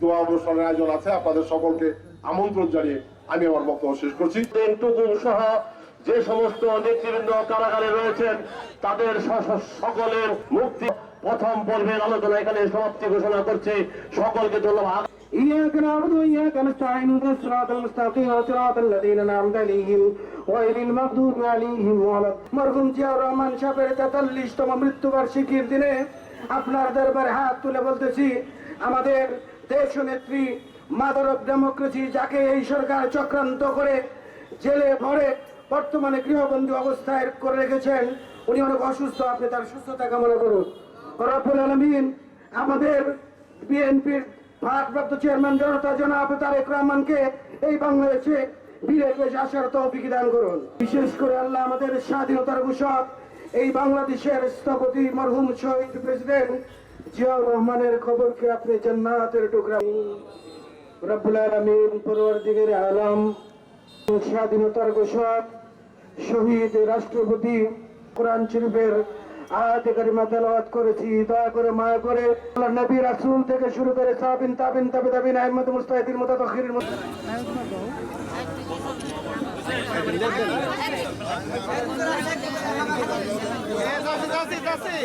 দোয়া অনুষ্ঠানের আয়োজন আছে আপনাদের সকলকে আমন্ত্রণ জানিয়ে আমি আমার বক্তব্য শেষ করছি টুকুন সহ যে সমস্ত নেতৃবৃন্দ কারাগারে রয়েছেন তাদের স- স- সকলের মুক্তি প্রথম পর্বের আলোচনা এখানে সমাপ্তি ঘোষণা করছে সকলকে ধন্যবাদ إياك نعبد وإياك نستعين اهدنا الصراط المستقيم صراط الذين أنعمت عليهم غير المغضوب عليهم ولا মরহুম জিয়াউর রহমান সাহেবের তেতাল্লিশতম মৃত্যুবার্ষিকীর দিনে আপনার দরবারে হাত তুলে বলতেছি আমাদের দেশ নেত্রী মাদার অফ ডেমোক্রেসি যাকে এই সরকার চক্রান্ত করে জেলে ভরে বর্তমানে গৃহবন্দী অবস্থায় করে রেখেছেন, উনি অনেক অসুস্থ, আপনি তার সুস্থতা কামনা করুন। রব্বুল আলমিন আমাদের বিএনপির ভারপ্রাপ্ত চেয়ারম্যান জনতা জনাব তারেক রহমানকে এই বাংলাদেশে বীরের বেশ আসার তৌফিক দান করুন। বিশেষ করে আল্লাহ আমাদের স্বাধীনতার ঘোষক, এই বাংলাদেশের স্থপতি, মরহুম শহীদ প্রেসিডেন্ট জিয়াউর রহমানের খবরকে আপনি জান্নাতের টুকরা আলম স্বাধীনতার ঘোষক শহীদ রাষ্ট্রপতি কোরআন শরীফের আয়াতে কারিমা করেছি দয়া করে মায়া করে নবী রাসূল থেকে শুরু করে সাবিন তাবিন তাবে তাবিন আহমদ মুস্তাহিদিন মুতাতাখিরিন যাচ্ছে